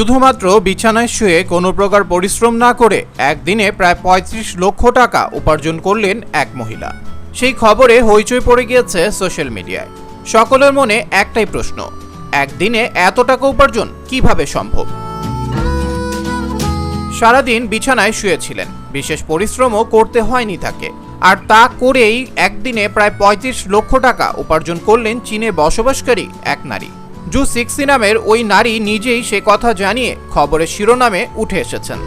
শুধুমাত্র বিছানায় শুয়ে কোনো প্রকার পরিশ্রম না করে একদিনে প্রায় পঁয়ত্রিশ লক্ষ টাকা উপার্জন করলেন এক মহিলা। সেই খবরে হইচই পড়ে গিয়েছে সোশ্যাল মিডিয়ায়। সকলের মনে একটাই প্রশ্ন, একদিনে এত টাকা উপার্জন কীভাবে সম্ভব? সারাদিন বিছানায় শুয়েছিলেন, বিশেষ পরিশ্রমও করতে হয়নি তাকে। আর তা করেই একদিনে প্রায় পঁয়ত্রিশ লক্ষ টাকা উপার্জন করলেন চীনে বসবাসকারী এক নারী। জু সিক্সি নামের ওই নারী নিজেই সে কথা জানিয়ে খবরের শিরোনামে উঠে এসেছেন।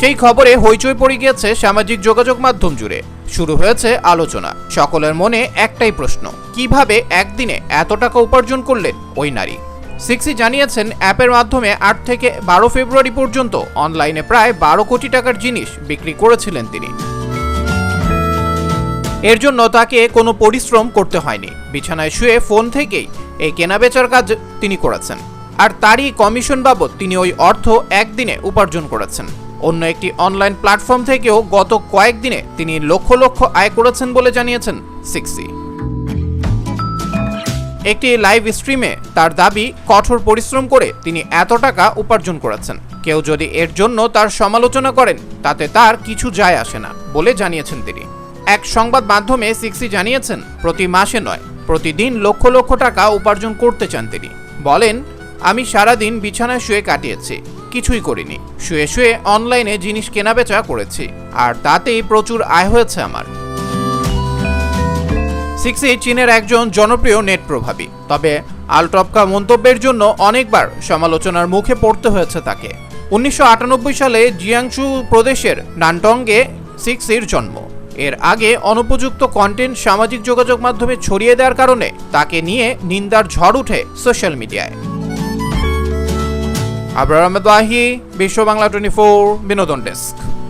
সেই খবরে হইচই পড়ে গিয়েছে সামাজিক যোগাযোগ মাধ্যম জুড়ে। শুরু হয়েছে আলোচনা। সকলের মনে একটাই প্রশ্ন, কীভাবে একদিনে এত টাকা উপার্জন করলেন ওই নারী? সিক্সি জানিয়েছেন, অ্যাপের মাধ্যমে আট থেকে বারো ফেব্রুয়ারি পর্যন্ত অনলাইনে প্রায় বারো কোটি টাকার জিনিস বিক্রি করেছিলেন তিনি। এর জন্য তাকে কোনো পরিশ্রম করতে হয়নি। বিছানায় শুয়ে ফোন থেকেই এই কেনাবেচার কাজ তিনি করেছেন। আর তারই কমিশন বাবদ তিনি ওই অর্থ একদিনে উপার্জন করেছেন। অন্য একটি অনলাইন প্ল্যাটফর্ম থেকেও গত কয়েকদিনে তিনি লক্ষ লক্ষ আয় করেছেন বলে জানিয়েছেন সিক্সি। একটি লাইভ স্ট্রিমে তার দাবি, কঠোর পরিশ্রম করে তিনি এত টাকা উপার্জন করেছেন। কেউ যদি এর জন্য তার সমালোচনা করেন, তাতে তার কিছু যায় আসে না, বলে জানিয়েছেন তিনি। এক সংবাদ মাধ্যমে সিক্সি জানিয়েছেন, প্রতি মাসে নয়, প্রতিদিন লক্ষ লক্ষ টাকা উপার্জন করতে চান তিনি। বলেন, আমি সারাদিন বিছানায় শুয়ে কাটিয়েছি, কিছুই করিনি। শুয়ে শুয়ে অনলাইনে জিনিস কেনাবেচা করেছি, আর তাতেই প্রচুর আয় হয়েছে আমার। সিক্সি চীনের একজন জনপ্রিয় নেট প্রভাবী, তবে আলটপকা মন্তব্যের জন্য অনেকবার সমালোচনার মুখে পড়তে হয়েছে তাকে। উনিশশো আটানব্বই সালে জিয়াংশু প্রদেশের নানটংয়ে সিক্সির জন্ম। এর আগে অনুপযুক্ত কন্টেন্ট সামাজিক যোগাযোগ মাধ্যমে ছড়িয়ে দেওয়ার কারণে তাকে নিয়ে নিন্দার ঝড় উঠে সোশ্যাল মিডিয়ায় আবরার আহমেদ ওয়াহি, বিশ্ব বাংলা টোয়েন্টি ফোর বিনোদন ডেস্ক